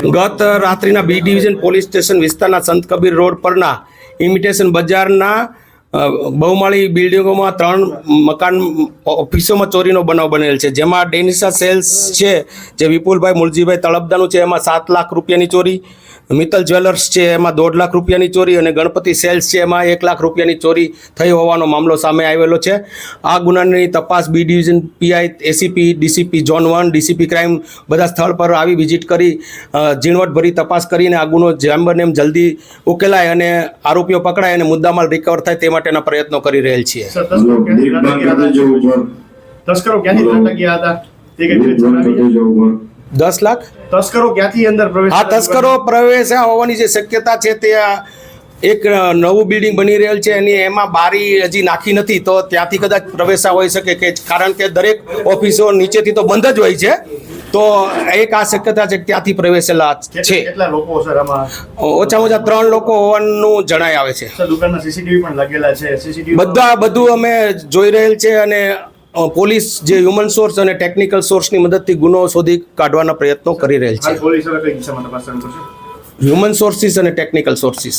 ગત રાત્રિના B division police station વિસ્તારના સંત કબીર રોડ પરના ઇમિટેશન બજારના બહુમાળી બિલ્ડિંગોમાં ત્રણ મકાન ઓફિસોમાં ચોરીનો બનાવ બનેલ છે. જેમાં ડેનિસા સેલ્સ છે, જે વિપુલભાઈ મુળજીભાઈ તળપદાનું છે. એમાં સાત લાખ રૂપિયાની ચોરી મિત્તલ જ્વેલર્સ છે એમાં દોઢ લાખ રૂપિયાની ચોરી અને ગણપતિ સેલ્સ છે એમાં એક લાખ રૂપિયાની ચોરી થઈ હોવાનો મામલો સામે આવેલો છે. આ ગુનાની તપાસ B division PI ACP DCP zone one DCP crime બધા સ્થળ પર આવી વિઝિટ કરી ઝીણવટભરી તપાસ કરીને આ ગુનો જેમ બને એમ જલ્દી ઉકેલાય અને આરોપીઓ પકડાય અને મુદ્દામાલ રિકવર થાય તે માટેના પ્રયત્નો કરી રહેલ છીએ. તસ્કરો ક્યાંથી ત્રાટક્યા હતા તસ્કરો ક્યાંથી હતા તે કઈ? દસ લાખ? તસ્કરો ક્યાંથી અંદર પ્રવેશ આ તસ્કરો પ્રવેશ્યા હોવાની જે શક્યતા છે તે એક નવું બિલ્ડિંગ બની રહેલ છે એની એમાં બારી હજી નાખી નથી તો ત્યાંથી કદાચ પ્રવેશા હોઈ શકે કે કારણ કે દરેક ઓફિસો નીચેથી તો બંધ જ હોય છે તો એક આ શક્યતા છે ત્યાંથી પ્રવેશેલા છે. કેટલા લોકો સર આમાં? ઓછામાં ઓછા ત્રણ લોકો હોવાનું જણાય આવે છે. સર સીસીટીવી પણ લાગેલા છે. સીસીટીવી બધા બધું અમે જોઈ રહેલ છે અને પોલીસ જે હ્યુમન સોર્સ અને ટેકનિકલ સોર્સની મદદથી ગુનો શોધી કાઢવાના પ્રયત્નો કરી રહેલ છે. હ્યુમન સોર્સિસ અને ટેકનિકલ સોર્સિસ